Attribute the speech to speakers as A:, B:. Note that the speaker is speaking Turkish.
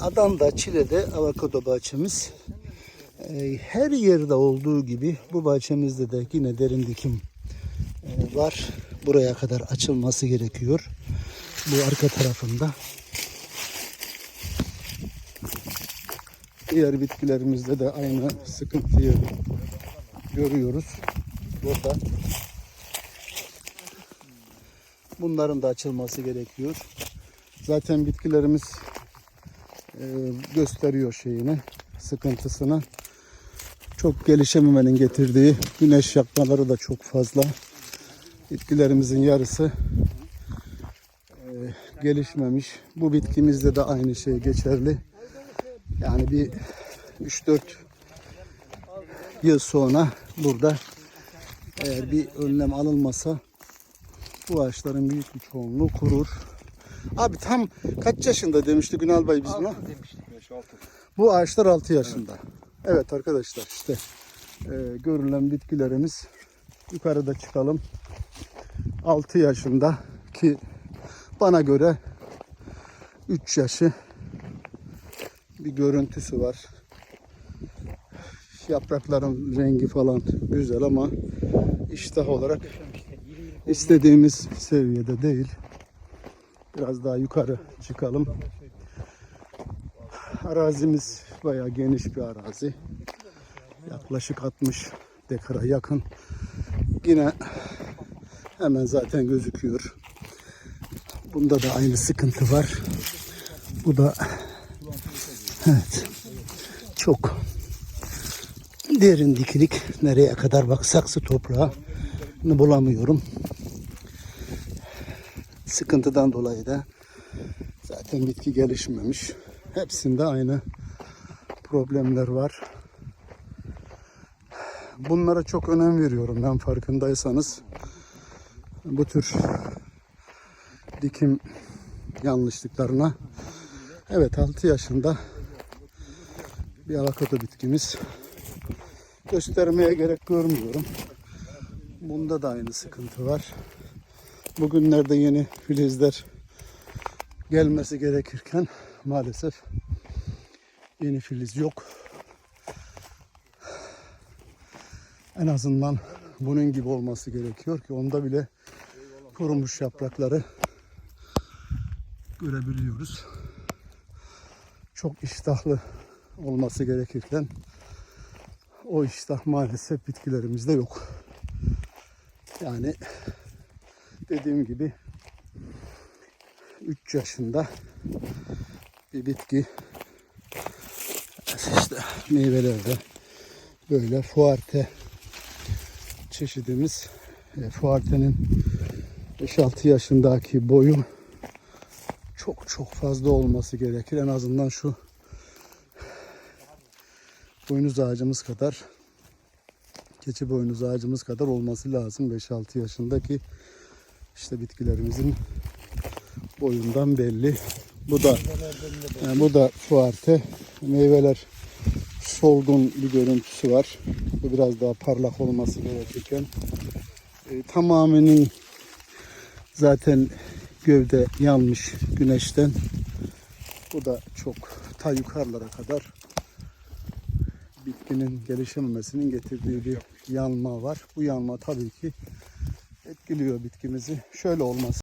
A: Adanda, Çile'de avokado bahçemiz. Ee, her yerde olduğu gibi bu bahçemizde de yine derin dikim e, var. Buraya kadar açılması gerekiyor. Bu arka tarafında. Diğer bitkilerimizde de aynı sıkıntıyı görüyoruz. Burada Bunların da açılması gerekiyor. Zaten bitkilerimiz e, gösteriyor şeyini, sıkıntısını. Çok gelişememenin getirdiği güneş yakmaları da çok fazla. Bitkilerimizin yarısı e, gelişmemiş. Bu bitkimizde de aynı şey geçerli. Yani bir 3-4 yıl sonra burada eğer bir önlem alınmasa bu ağaçların büyük bir çoğunluğu kurur. Abi tam kaç yaşında demişti Günal Bey biz buna? Bu ağaçlar 6 yaşında. Evet arkadaşlar işte e, görülen bitkilerimiz yukarıda çıkalım. 6 yaşında ki bana göre 3 yaşı bir görüntüsü var. Yaprakların rengi falan güzel ama iştah olarak istediğimiz seviyede değil. Biraz daha yukarı çıkalım. Arazimiz bayağı geniş bir arazi. Yaklaşık 60 dekara yakın. Yine hemen zaten gözüküyor. Bunda da aynı sıkıntı var. Bu da evet çok derin dikilik. Nereye kadar bak saksı toprağı bulamıyorum. Sıkıntıdan dolayı da zaten bitki gelişmemiş. Hepsinde aynı problemler var. Bunlara çok önem veriyorum ben farkındaysanız. Bu tür dikim yanlışlıklarına. Evet 6 yaşında bir avokado bitkimiz. Göstermeye gerek görmüyorum. Bunda da aynı sıkıntı var. Bugünlerde yeni filizler gelmesi gerekirken maalesef yeni filiz yok. En azından bunun gibi olması gerekiyor ki onda bile kurumuş yaprakları görebiliyoruz. Çok iştahlı olması gerekirken o iştah maalesef bitkilerimizde yok. Yani dediğim gibi 3 yaşında bir bitki. İşte meyvelerde böyle fuarte çeşidimiz. E, fuartenin 5-6 yaşındaki boyu çok çok fazla olması gerekir. En azından şu boynuz ağacımız kadar keçi boynuz ağacımız kadar olması lazım. 5-6 yaşındaki işte bitkilerimizin boyundan belli. Bu da yani bu da fuarte. Meyveler solgun bir görüntüsü var. Bu biraz daha parlak olması gerekirken e, tamamının zaten gövde yanmış güneşten. Bu da çok ta yukarılara kadar bitkinin gelişememesinin getirdiği bir yanma var. Bu yanma tabii ki etkiliyor bitkimizi. Şöyle olması